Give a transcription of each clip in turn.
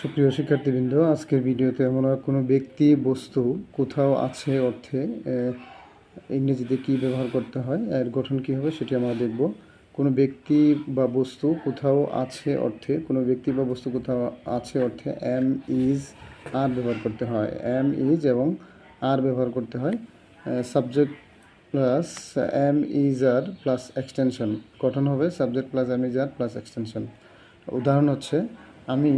সুপ্রিয় শিক্ষার্থীবৃন্দ, আজকের ভিডিওতে আমরা কোনো ব্যক্তি, বস্তু কোথাও আছে অর্থে ইংরেজিতে কি ব্যবহার করতে হয়, এর গঠন কী হবে সেটি আমরা দেখব। কোনো ব্যক্তি বা বস্তু কোথাও আছে অর্থে, কোনো ব্যক্তি বা বস্তু কোথাও আছে অর্থে এম ইজ আর ব্যবহার করতে হয়। এম ইজ এবং আর ব্যবহার করতে হয়। Subject plus am is are plus extension গঠন হবে subject plus am is are plus extension উদাহরণ হচ্ছে, আমি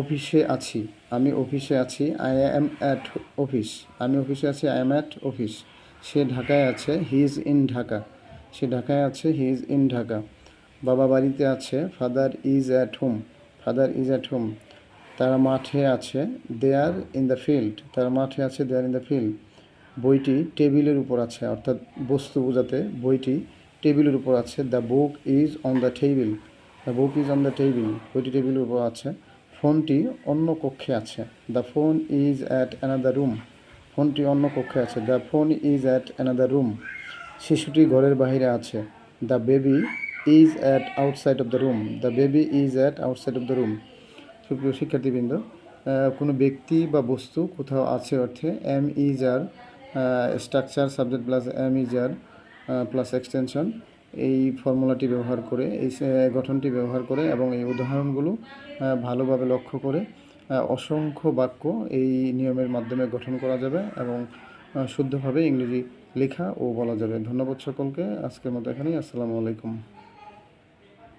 অফিসে আছি। আমি অফিসে আছি। আই অ্যাম অ্যাট অফিস আমি অফিসে আছি। আই অ্যাম অ্যাট অফিস সে ঢাকায় আছে। হি ইজ ইন ঢাকা সে ঢাকায় আছে। হি ইজ ইন ঢাকা বাবা বাড়িতে আছে। Father is at home father is at home তারা মাঠে আছে। They are in the field তারা মাঠে আছে। They are in the field বইটি টেবিলের উপর আছে। অর্থাৎ বস্তু বোঝাতে বইটি টেবিলের উপর আছে। The book is on the table the book is on the table বইটি টেবিলের উপর আছে। ফোনটি অন্য কক্ষে আছে। The phone is at another room ফোনটি অন্য কক্ষে আছে। The phone is at another room শিশুটি ঘরের বাইরে আছে। The baby is at outside of the room the baby is at outside of the room সুপ্রিয় শিক্ষার্থীবৃন্দ কোনো ব্যক্তি বা বস্তু কোথাও আছে অর্থে am is are structure subject plus am is are plus extension এই ফর্মুলাটি ব্যবহার করে, এই গঠনটি ব্যবহার করে এবং এই উদাহরণগুলো ভালোভাবে লক্ষ্য করে অসংখ্য বাক্য এই নিয়মের মাধ্যমে গঠন করা যাবে এবং শুদ্ধভাবে ইংরেজি লেখা ও বলা যাবে। ধন্যবাদ সকলকে। আজকের মতো এখানেই। আসসালামু আলাইকুম।